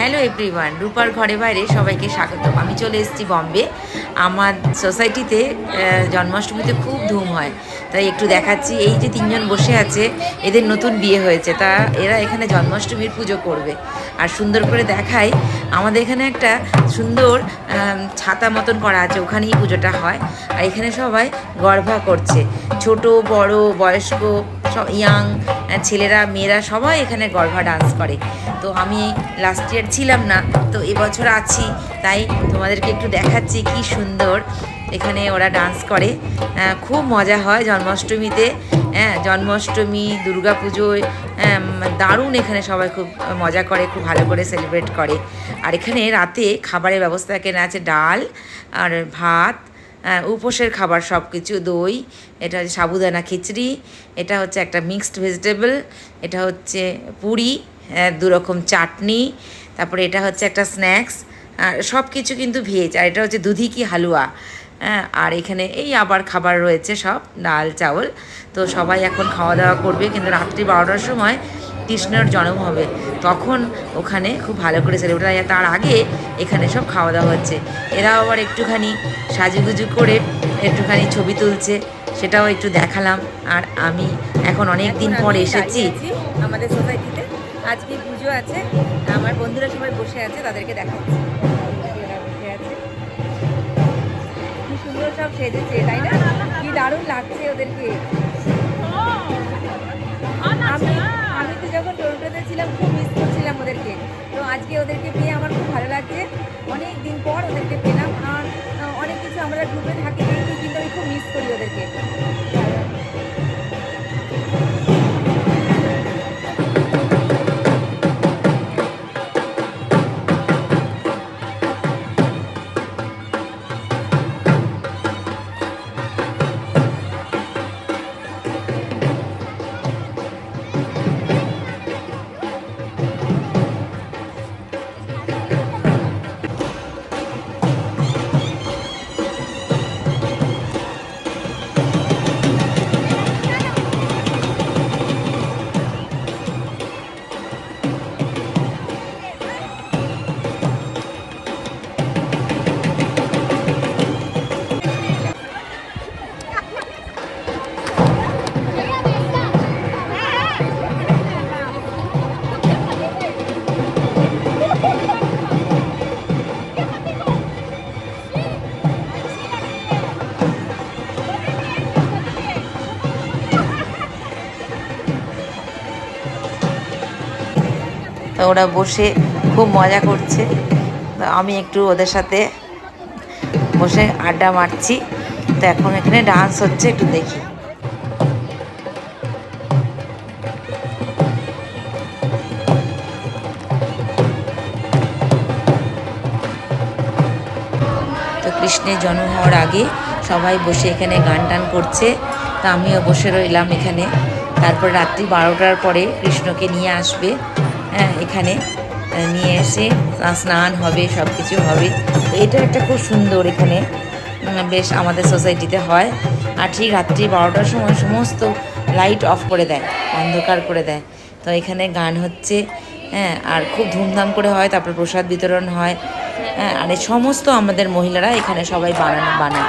Hello everyone রূপার ঘরে বাইরে সবাইকে স্বাগত আমি চলে এসেছি বম্বে। আমার সোসাইটিতে জন্মাষ্টমীতে খুব ধুম হয়। তাই একটু দেখাচ্ছি। এই যে তিনজন বসে আছে, এদের নতুন বিয়ে হয়েছে। তা, এরা এখানে জন্মাষ্টমীর পুজো করবে। আর সুন্দর করে দেখায় আমাদের এখানে একটা সুন্দর ছাতা মতন করা আছে। ওখানেই পুজোটা হয়। আর এখানে সবাই গর্ভা করছে। ছোট, বড়, বয়স্ক ইয়াং ছেলেরা, মেয়েরা সবাই এখানে গর্ভা ডান্স করে। তো আমি লাস্ট ইয়ার ছিলাম না। তো এবছর আছি তাই তোমাদেরকে একটু দেখাচ্ছি কি সুন্দর এখানে ওরা ডান্স করে। খুব মজা হয় জন্মাষ্টমীতে। হ্যাঁ জন্মাষ্টমী দুর্গা পুজোয় দারুণ এখানে সবাই খুব মজা করে খুব ভালো করে সেলিব্রেট করে। আর এখানে রাতে খাবারের ব্যবস্থা এখানে আছে ডাল আর ভাত উপোসের খাবার সব কিছু দই এটা হচ্ছে সাবুদানা খিচড়ি এটা হচ্ছে একটা মিক্সড ভেজিটেবল এটা হচ্ছে পুরি আহ, দু রকম চাটনি তারপরে এটা হচ্ছে একটা স্ন্যাক্স সব কিছু কিন্তু ভেজ আর এটা হচ্ছে দুধি কি হালুয়া। হ্যাঁ আর এখানে এই আবার খাবার রয়েছে সব, ডাল, চাউল। তো সবাই এখন খাওয়া দাওয়া করবে, কিন্তু রাত্রি বারোটার সময় কৃষ্ণর জন্ম হবে। তখন ওখানে খুব ভালো করে সেলিব্রেট হয়। তার আগে এখানে সব খাওয়া দাওয়া হচ্ছে। এরাও আবার একটুখানি সাজুগুজু করে একটুখানি ছবি তুলছে, সেটাও একটু দেখালাম। আর আমি এখন অনেক দিন পর এসেছি। আমাদের সোসাইটিতে আজকে পুজো আছে। আমার বন্ধুরা সবাই বসে আছে, তাদেরকে দেখাচ্ছি। এরা বসে আছে। কি সুন্দর সব সেজেছে, তাই না? কি দারুণ লাগছে ওদেরকে। আমি আমি তো যখন টোটোতে ছিলাম, খুব মিস করছিলাম ওদেরকে। তো আজকে ওদেরকে পেয়ে আমার খুব ভালো লাগছে। অনেক দিন পর ওদেরকে পেলাম। আর অনেক কিছু আমরা গ্রুপে থাকি দেখি কিন্তু আমি খুব মিস করি ওদেরকে। তো ওরা বসে খুব মজা করছে। তো আমি একটু ওদের সাথে বসে আড্ডা মারছি। তো এখন এখানে ডান্স হচ্ছে, একটু দেখি। তো কৃষ্ণের জন্ম হওয়ার আগে সবাই বসে এখানে গান টান করছে। তা আমিও বসে রইলাম এখানে। তারপর রাত্রি বারোটার পরে কৃষ্ণকে নিয়ে আসবে। হ্যাঁ এখানে নিয়ে এসে স্নান হবে সব কিছু হবে। এটা একটা খুব সুন্দর এখানে বেশ আমাদের সোসাইটিতে হয়। আর ঠিক রাত্রি বারোটার সময় সমস্ত লাইট অফ করে দেয়, অন্ধকার করে দেয়। তো এখানে গান হচ্ছে হ্যাঁ আর খুব ধুমধাম করে হয়, তারপর প্রসাদ বিতরণ হয় হ্যাঁ আর এই সমস্ত আমাদের মহিলারা এখানে সবাই বানানো, বানায়।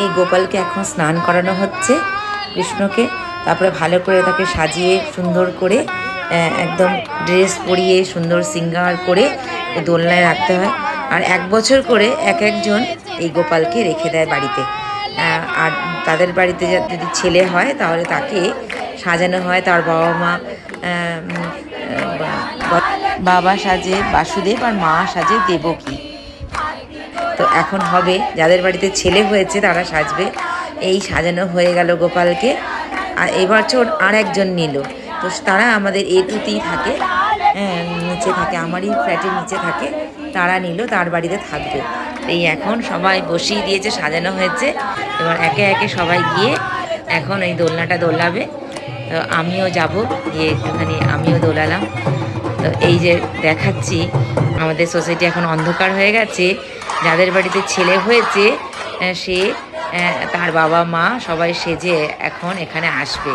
এই গোপালকে এখন স্নান করানো হচ্ছে, কৃষ্ণকে। তারপরে ভালো করে তাকে সাজিয়ে সুন্দর করে একদম ড্রেস পরিয়ে সুন্দর সিঙ্গার করে দোলনায় রাখতে হয়। আর এক বছর করে এক একজন এই গোপালকে রেখে দেয় বাড়িতে। আর তাদের বাড়িতে যদি ছেলে হয় তাহলে তাকে সাজানো হয় তার বাবা মা বাবা সাজে, বাসুদেব আর মা সাজে দেবকী। তো এখন হবে। যাদের বাড়িতে ছেলে হয়েছে তারা সাজবে। এই সাজানো হয়ে গেল গোপালকে। আর এবছর আর একজন নিল। তো তারা আমাদের এ টুতেই থাকে। হ্যাঁ নিচে থাকে। আমারই ফ্ল্যাটের নিচে থাকে। তারা নিল, তার বাড়িতে থাকবে। এই এখন সবাই বসিয়ে দিয়েছে, সাজানো হয়েছে। এবার একে একে সবাই গিয়ে এখন এই দোলনাটা দোলাবে। তো আমিও যাব। গিয়ে একটুখানি আমিও দোলালাম। তো এই যে দেখাচ্ছি, আমাদের সোসাইটি এখন অন্ধকার হয়ে গেছে। যাদের বাড়িতে ছেলে হয়েছে সে তার বাবা, মা সবাই সেজে এখন এখানে আসবে।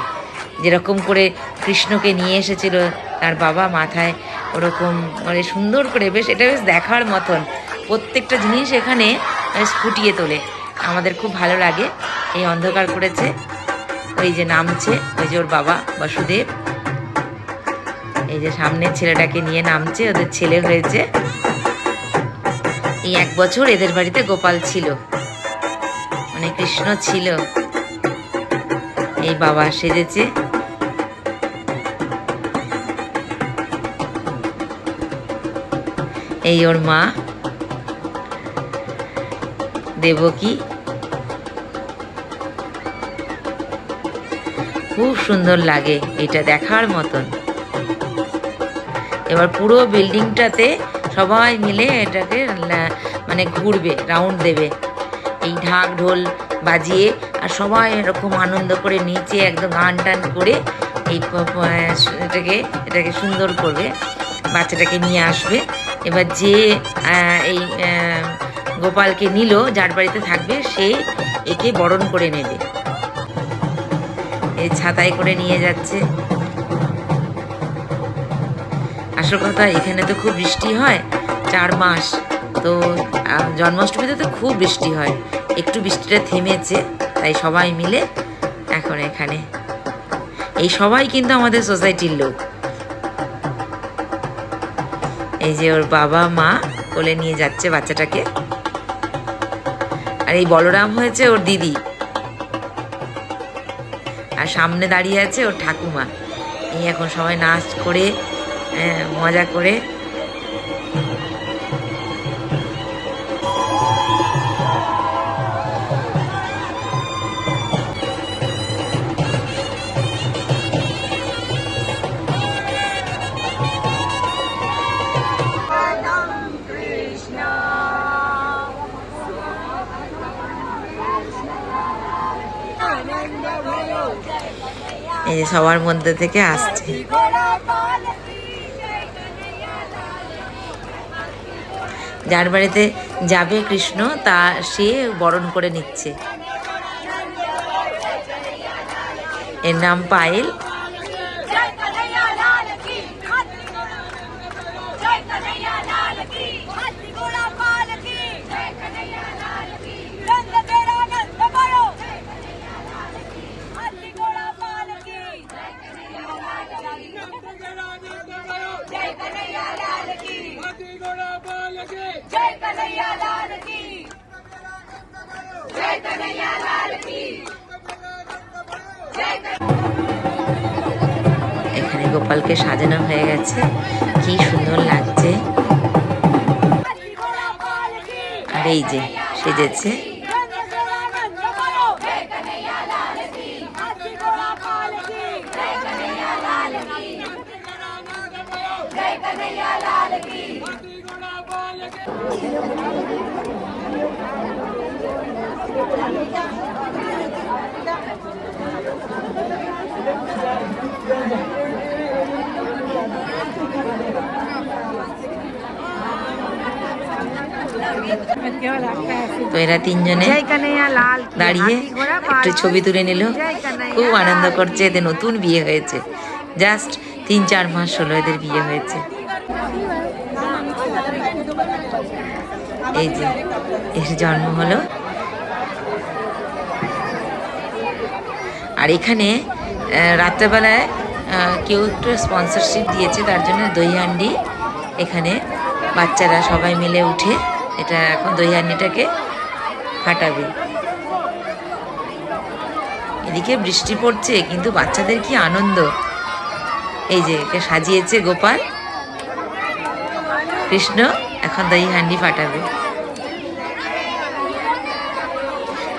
যেরকম করে কৃষ্ণকে নিয়ে এসেছিল তার বাবা মাথায়, ওরকম মানে সুন্দর করে বেশ, এটা বেশ দেখার মতন। প্রত্যেকটা জিনিস এখানে ফুটিয়ে তোলে। আমাদের খুব ভালো লাগে, এই অন্ধকার করেছে, ওই যে নামছে, ওই যে ওর বাবা বসুদেব। এই যে সামনে ছেলেটাকে নিয়ে নামছে, ওদের ছেলে হয়েছে। এই এক বছর এদের বাড়িতে গোপাল ছিল। মানে কৃষ্ণ ছিল। এই বাবা সেজেছে। এই ওর মা। দেবকী খুব সুন্দর লাগে এটা দেখার মতন। এবার পুরো বিল্ডিংটাতে সবাই মিলে এটাকে মানে ঘুরবে রাউন্ড দেবে। এই ঢাক ঢোল বাজিয়ে আর সবাই এরকম আনন্দ করে নিচে একদম গান টান করে এই এটাকে এটাকে সুন্দর করবে, বাচ্চাটাকে নিয়ে আসবে। এবার যে এই গোপালকে নিল, যার বাড়িতে থাকবে, সে একে বরণ করে নেবে। এই ছাতায় করে নিয়ে যাচ্ছে। কথা এখানে তো খুব বৃষ্টি হয়, চার মাস। তো জন্মাষ্টমীতে তো খুব বৃষ্টি হয়। একটু বৃষ্টিটা থেমেছে, তাই সবাই মিলে এখন এখানে। এই সবাই কিন্তু আমাদের সোসাইটির লোক। এই যে ওর বাবা মা কোলে নিয়ে যাচ্ছে বাচ্চাটাকে। আর এই বলরাম হয়েছে ওর দিদি। আর সামনে দাঁড়িয়ে আছে ওর ঠাকুমা। এই এখন সবাই নাচ করে মজা করে। এই সবার মধ্যে থেকে আসছে। যার বাড়িতে যাবে কৃষ্ণ তা সে বরণ করে নিচ্ছে। এর নাম পায়েল। এখানে গোপালকে সাজানো হয়ে গেছে। কি সুন্দর লাগছে। আর এই যে সেজেছে। তো এরা তিনজনে দাঁড়িয়ে একটু ছবি তুলে নিল। খুব আনন্দ করছে, এদের নতুন বিয়ে হয়েছে। জাস্ট তিন, চার মাস হলো এদের বিয়ে হয়েছে। এই যে, এর জন্ম হলো আর এখানে রাত্রেবেলায় কেউ একটু স্পন্সরশিপ দিয়েছে, তার জন্য দই হান্ডি। এখানে বাচ্চারা সবাই মিলে উঠে এটা এখন দই হান্ডিটাকে ফাটাবে। এদিকে বৃষ্টি পড়ছে, কিন্তু বাচ্চাদের কি আনন্দ? এই যে একে সাজিয়েছে গোপাল। কৃষ্ণ এখন দই হান্ডি ফাটাবে।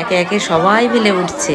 একে একে সবাই মিলে উঠছে।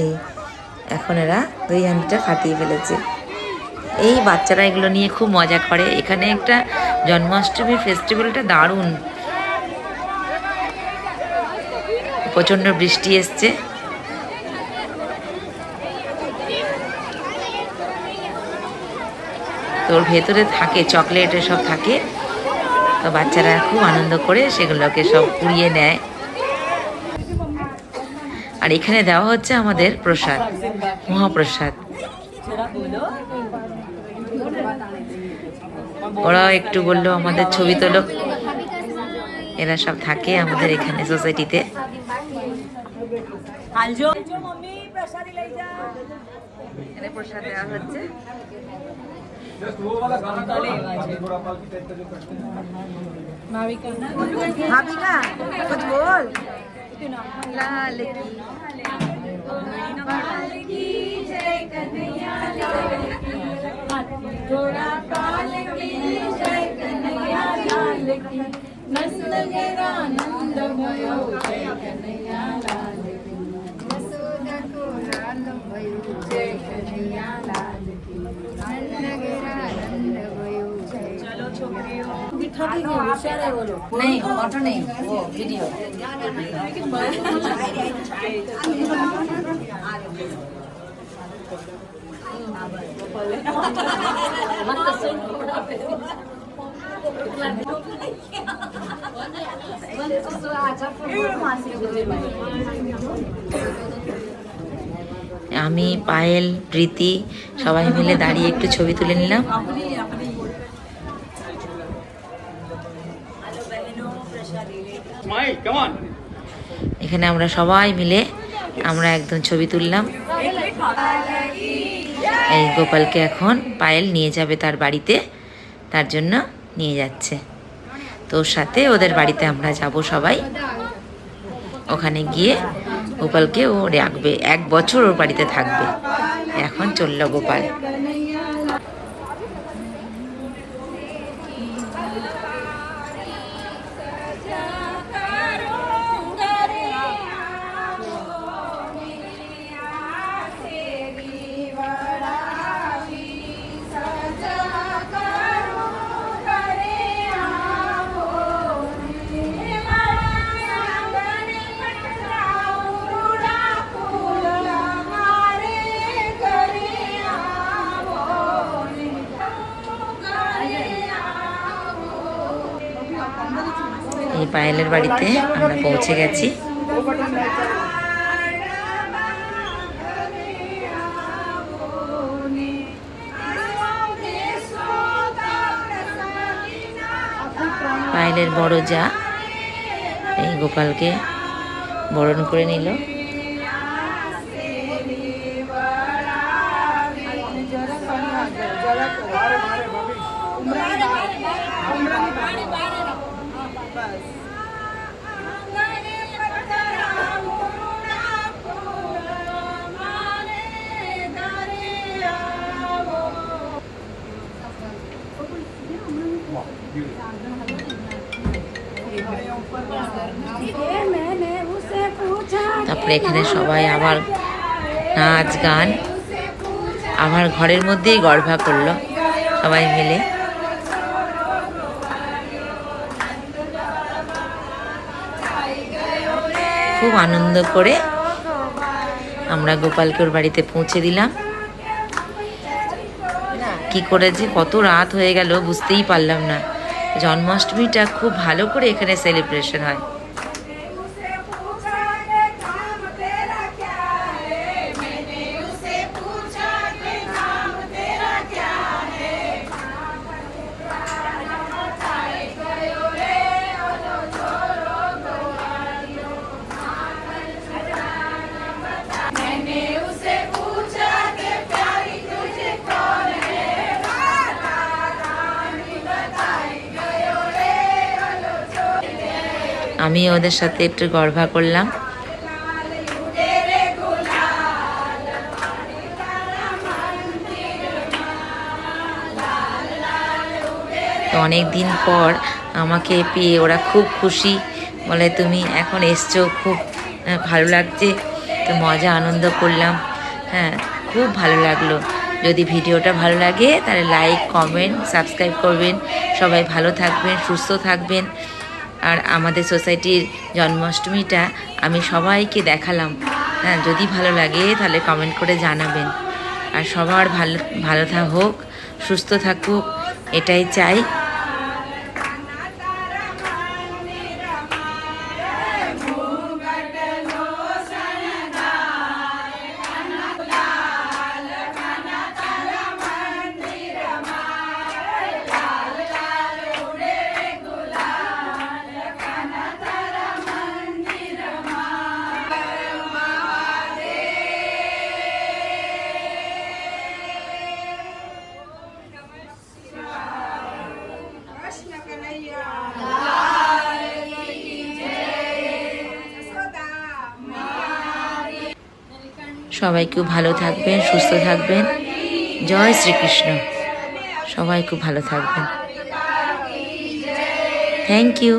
এই, এখন এরা দুই হাঁড়িটা ফাটিয়ে ফেলেছে। এই বাচ্চারা এগুলো নিয়ে খুব মজা করে। এখানে একটা জন্মাষ্টমী ফেস্টিভ্যালটা দারুণ। প্রচণ্ড বৃষ্টি এসছে। তোর ভেতরে থাকে চকলেট সব থাকে। তো বাচ্চারা খুব আনন্দ করে সেগুলোকে সব কুড়িয়ে নেয়। আর এখানে দেওয়া হচ্ছে আমাদের প্রসাদ মহাপ্রসাদ। ওরাও একটু বলল আমাদের ছবি তোলো। এরা সব থাকে আমাদের এখানে সোসাইটিতে। প্রসাদ দেওয়া হচ্ছে। भाविका, कुछ बोल। लाल की लाल की जय कन्हैया, लाल की थोड़ा काल की जय कन्हैया, लाल की नंद मेरा नंद भयो जय कन्हैया, लाल की मसूद को लाल भयो আমি পায়েল প্রীতি সবাই মিলে দাঁড়িয়ে একটু ছবি তুলে নিলাম। এখানে আমরা সবাই মিলে আমরা একদম ছবি তুললাম। এই গোপালকে এখন পায়েল নিয়ে যাবে তার বাড়িতে, তার জন্য নিয়ে যাচ্ছে। তো সাথে ওদের বাড়িতে আমরা যাব সবাই। ওখানে গিয়ে গোপালকে ও রাখবে। এক বছর ওর বাড়িতে থাকবে। এখন চলল গোপাল। পায়েলের বাড়িতে আমরা পৌঁছে গেছি। পায়েলের বড় যা এই গোপালকে বরণ করে নিল। তারপরে এখানে সবাই আবার নাচ, গান। আবার ঘরের মধ্যেই গর্ভা করল সবাই মিলে। খুব আনন্দ করে আমরা গোপালকে ওর বাড়িতে পৌঁছে দিলাম। কি করে যে কত রাত হয়ে গেল বুঝতেই পারলাম না। জন্মাষ্টমীটা খুব ভালো করে এখানে সেলিব্রেশন হয়। আমি ওদের সাথে একটু গর্ভা করলাম। অনেক দিন পর আমাকে পেয়ে ওরা খুব খুশি। বলে তুমি এখন এসছো খুব আহ, ভালো লাগছে। তো মজা আনন্দ করলাম। হ্যাঁ খুব ভালো লাগল। যদি ভিডিওটা ভালো লাগে তাহলে লাইক কমেন্ট সাবস্ক্রাইব করবেন। সবাই ভালো থাকবেন সুস্থ থাকবেন। আর আমাদের সোসাইটির জন্মাষ্টমীটা আমি সবাইকে দেখালাম। হ্যাঁ যদি ভালো লাগে তাহলে কমেন্ট করে জানাবেন। আর সবার ভালো ভালো হোক সুস্থ থাকুক, এটাই চাই। সবাই খুব ভালো থাকবেন সুস্থ থাকবেন। জয় শ্রীকৃষ্ণ। সবাই খুব ভালো থাকবেন। Thank you